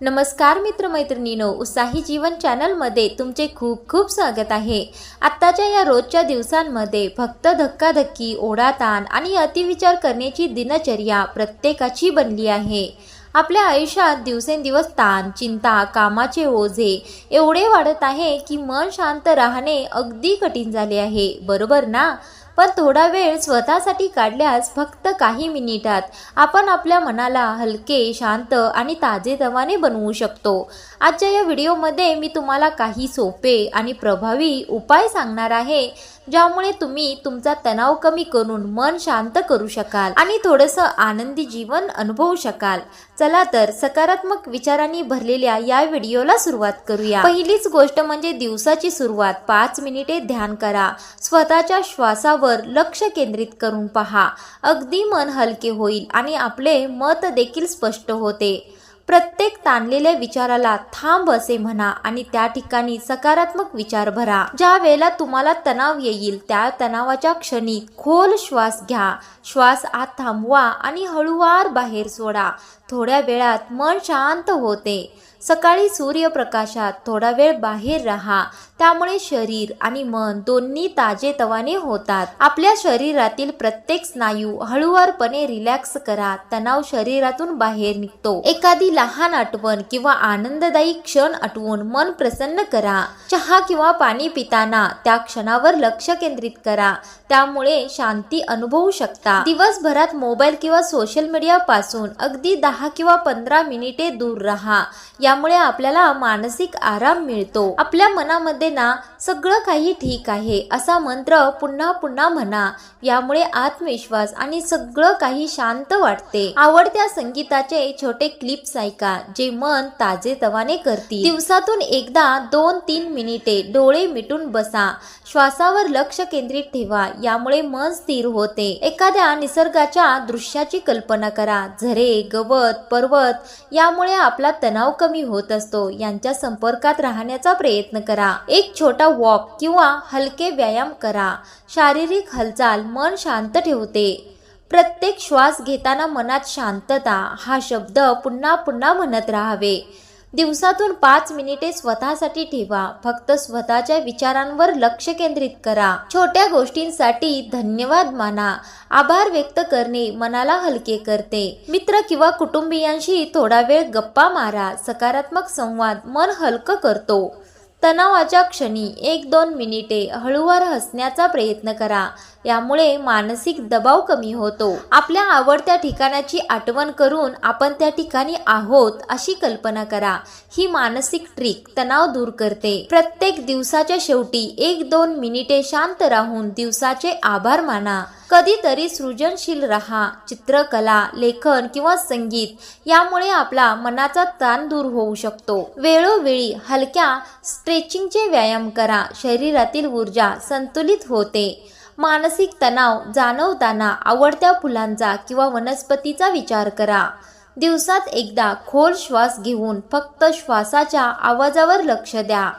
नमस्कार मित्रमैत्रिणीनो उत्साही जीवन चॅनलमध्ये तुमचे खूप खूप स्वागत आहे. आत्ताच्या या रोजच्या दिवसांमध्ये फक्त धक्काधक्की ओढाताण आणि अतिविचार करण्याची दिनचर्या प्रत्येकाची बनली आहे. आपल्या आयुष्यात दिवसेंदिवस ताण चिंता कामाचे ओझे एवढे वाढत आहे की मन शांत राहणे अगदी कठीण झाले आहे. बरोबर ना? पण थोडा वेळ स्वतःसाठी काढल्यास फक्त काही मिनिटात आपण आपल्या मनाला हलके शांत आणि ताजेतवाने बनवू शकतो. आजच्या या व्हिडिओमध्ये मी तुम्हाला काही सोपे आणि प्रभावी उपाय सांगणार आहे. ज्यामुळे तुम्ही तुमचा तणाव कमी करून मन शांत करू शकाल आणि थोडंसं आनंदी जीवन अनुभवू शकाल. चला तर सकारात्मक विचारांनी भरलेल्या या व्हिडिओला सुरुवात करूया. पहिलीच गोष्ट म्हणजे दिवसाची सुरुवात. पाच मिनिटे ध्यान करा. स्वतःच्या श्वासावर लक्ष केंद्रित करून पहा. अगदी मन हलके होईल आणि आपले मत देखील स्पष्ट होते. प्रत्येक ताणलेल्या विचाराला थांब असे म्हणा आणि त्या ठिकाणी सकारात्मक विचार भरा. ज्या वेळेला तुम्हाला तणाव येईल त्या तणावाच्या क्षणी खोल श्वास घ्या. श्वास आत थांबवा आणि हळूवार बाहेर सोडा. थोड्या वेळात मन शांत होते. सकाळी सूर्यप्रकाशात थोडा वेळ बाहेर राहा. त्यामुळे शरीर आणि मन दोन्ही ताजेतवाने होतात. आपल्या शरीरातील प्रत्येक स्नायू हळूवारपणे रिलॅक्स करा. तणाव शरीरातून बाहेर निघतो. एखादी लहान आठवण किंवा आनंददायी क्षण आठवून मन प्रसन्न करा. चहा किंवा पाणी पिताना त्या क्षणावर लक्ष केंद्रित करा. त्यामुळे शांती अनुभवू शकता. दिवसभरात मोबाईल किंवा सोशल मीडिया पासून अगदी दहा किंवा पंधरा मिनिटे दूर राहा. त्यामुळे आपल्याला मानसिक आराम मिळतो. आपल्या मनामध्ये ना सगळं काही ठीक आहे असा मंत्र पुन्हा पुन्हा म्हणा. यामुळे आत्मविश्वास आणि सगळं काही शांत वाटते. आवडत्या संगीताचे छोटे क्लिप्स ऐका जे मन ताजे तवाने करतील. दिवसातून एकदा दोन तीन मिनिटे डोळे मिटून बसा. श्वासावर लक्ष केंद्रित ठेवा यामुळे मन स्थिर होते. एखाद्या निसर्गाच्या दृश्याची कल्पना करा. झरे गवत पर्वत यामुळे आपला तणाव कमी होत असतो. यांच्या संपर्कात राहण्याचा प्रयत्न करा. एक छोटा वॉक किंवा हलके व्यायाम करा. शारीरिक हालचाल मन शांत ठेवते. प्रत्येक श्वास घेताना मनात शांतता हा शब्द पुन्हा पुन्हा म्हणत राहावे. दिवसातून पाच मिनिटे स्वतःसाठी ठेवा. फक्त स्वतःच्या विचारांवर लक्ष केंद्रित करा. छोट्या गोष्टींसाठी धन्यवाद माना. आभार व्यक्त करणे मनाला हलके करते. मित्र किंवा कुटुंबियांशी थोडा वेळ गप्पा मारा. सकारात्मक संवाद मन हलकं करतो. तणावाच्या क्षणी एक दोन मिनिटे हळूवार हसण्याचा प्रयत्न करा. यामुळे मानसिक दबाव कमी होतो. आपल्या आवडत्या ठिकाणाची आठवण करून आपण त्या ठिकाणी आहोत अशी कल्पना करा. ही मानसिक ट्रिक तणाव दूर करते. प्रत्येक दिवसाच्या शेवटी एक दोन मिनिटे शांत राहून दिवसाचे आभार माना. कधीतरी सृजनशील राहा चित्रकला लेखन किंवा संगीत यामुळे आपला मनाचा ताण दूर होऊ शकतो. वेळोवेळी हलक्या स्ट्रेचिंगचे व्यायाम करा शरीरातील ऊर्जा संतुलित होते. मानसिक तणाव जाणवताना आवडत्या फुलांचा किंवा वनस्पतीचा विचार करा. दिवसात एकदा खोल श्वास घेऊन फक्त श्वासाच्या आवाजावर लक्ष द्या.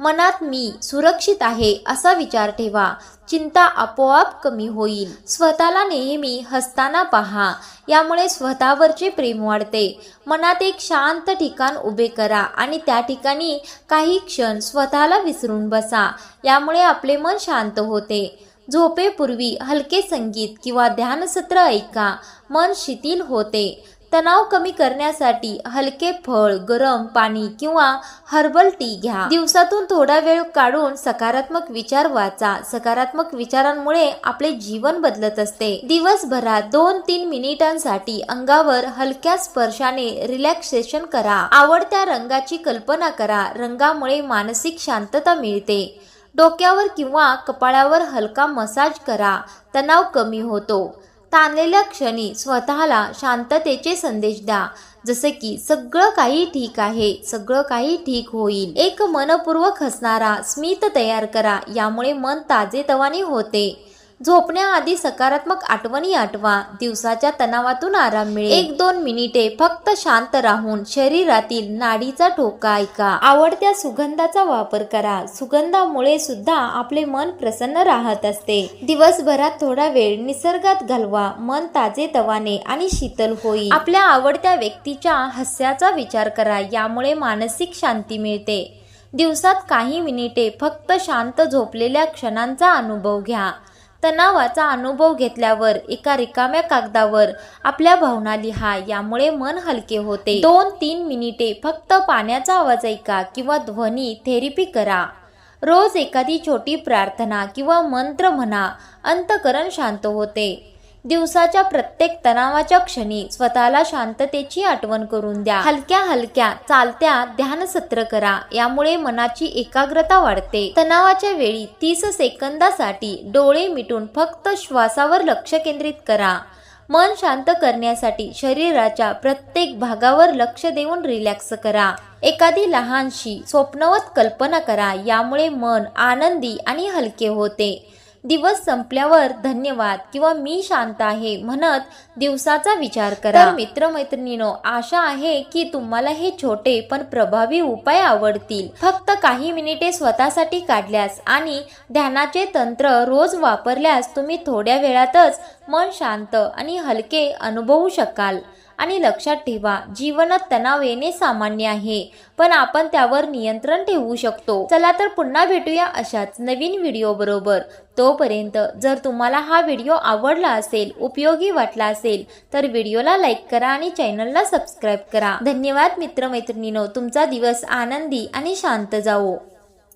मनात मी सुरक्षित आहे असा विचार ठेवा. चिंता आपोआप कमी होईल. स्वतःला नेहमी हसताना पहा. यामुळे स्वतःवरचे प्रेम वाढते. मनात एक शांत ठिकाण उभे करा आणि त्या ठिकाणी काही क्षण स्वतःला विसरून बसा. यामुळे आपले मन शांत होते. झोपेपूर्वी हलके संगीत किंवा ध्यानसत्र ऐका. मन शिथिल होते. तणाव कमी करण्यासाठी हलके फळ गरम पाणी किंवा हर्बल टी घ्या. दिवसातून थोडा वेळ काढून सकारात्मक विचार वाचा. सकारात्मक विचारांमुळे आपले जीवन बदलत असते. दिवसभरात दोन तीन मिनिटांसाठी अंगावर हलक्या स्पर्शाने रिलॅक्सेशन करा. आवडत्या रंगाची कल्पना करा. रंगामुळे मानसिक शांतता मिळते. डोक्यावर किंवा कपाळावर हलका मसाज करा. तणाव कमी होतो. ताणलेल्या क्षणी स्वतःला शांततेचे संदेश द्या. जसे की सगळं काही ठीक आहे सगळं काही ठीक होईल. एक मनपूर्वक हसणारा स्मित तयार करा. यामुळे मन ताजेतवाने होते. झोपण्याआधी सकारात्मक आठवणी आठवा. दिवसाच्या तणावातून आराम मिळेल. एक दोन मिनिटे फक्त शांत राहून शरीरातील नाडीचा ठोका ऐका. आवडत्या सुगंधाचा वापर करा. सुगंधामुळे सुद्धा आपले मन प्रसन्न राहत असते. दिवसभरात थोडा वेळ निसर्गात घालवा. मन ताजे तवाने आणि शीतल होईल. आपल्या आवडत्या व्यक्तीच्या हास्याचा विचार करा. यामुळे मानसिक शांती मिळते. दिवसात काही मिनिटे फक्त शांत झोपलेल्या क्षणांचा अनुभव घ्या. तणावाचा अनुभव घेतल्यावर एका रिकाम्या कागदावर आपल्या भावना लिहा यामुळे मन हलके होते. दोन तीन मिनिटे फक्त पाण्याचा आवाज ऐका किंवा ध्वनी थेरपी करा. रोज एखादी छोटी प्रार्थना किंवा मंत्र म्हणा अंतकरण शांत होते. दिवसाच्या प्रत्येक तणावाच्या क्षणी स्वतःला शांततेची आठवण करून द्या. हलक्या हलक्या चालत्या ध्यान सत्र करा. यामुळे मनाची एकाग्रता वाढते. तणावाच्या वेळी तीस सेकंदासाठी डोळे मिटून फक्त श्वासावर लक्ष केंद्रित करा. मन शांत करण्यासाठी शरीराच्या प्रत्येक भागावर लक्ष देऊन रिलॅक्स करा. एखादी लहानशी स्वप्नवत कल्पना करा. यामुळे मन आनंदी आणि हलके होते. दिवस संपल्यावर धन्यवाद किंवा मी शांत आहे म्हणत दिवसाचा विचार करा. तर मित्रमैत्रिणीनो आशा आहे की तुम्हाला हे छोटे पण प्रभावी उपाय आवडतील. फक्त काही मिनिटे स्वतःसाठी काढल्यास आणि ध्यानाचे तंत्र रोज वापरल्यास तुम्ही थोड्या वेळातच मन शांत आणि हलके अनुभवू शकाल. आणि लक्षात ठेवा जीवनात तणाव येणे सामान्य आहे पण आपण त्यावर नियंत्रण ठेवू शकतो. चला तर पुन्हा भेटूया अशाच नवीन व्हिडिओ बरोबर. तोपर्यंत जर तुम्हाला हा व्हिडिओ आवडला असेल उपयोगी वाटला असेल तर व्हिडिओला लाईक करा आणि चॅनलला सबस्क्राईब करा. धन्यवाद मित्रमैत्रिणीनो तुमचा दिवस आनंदी आणि शांत जावो.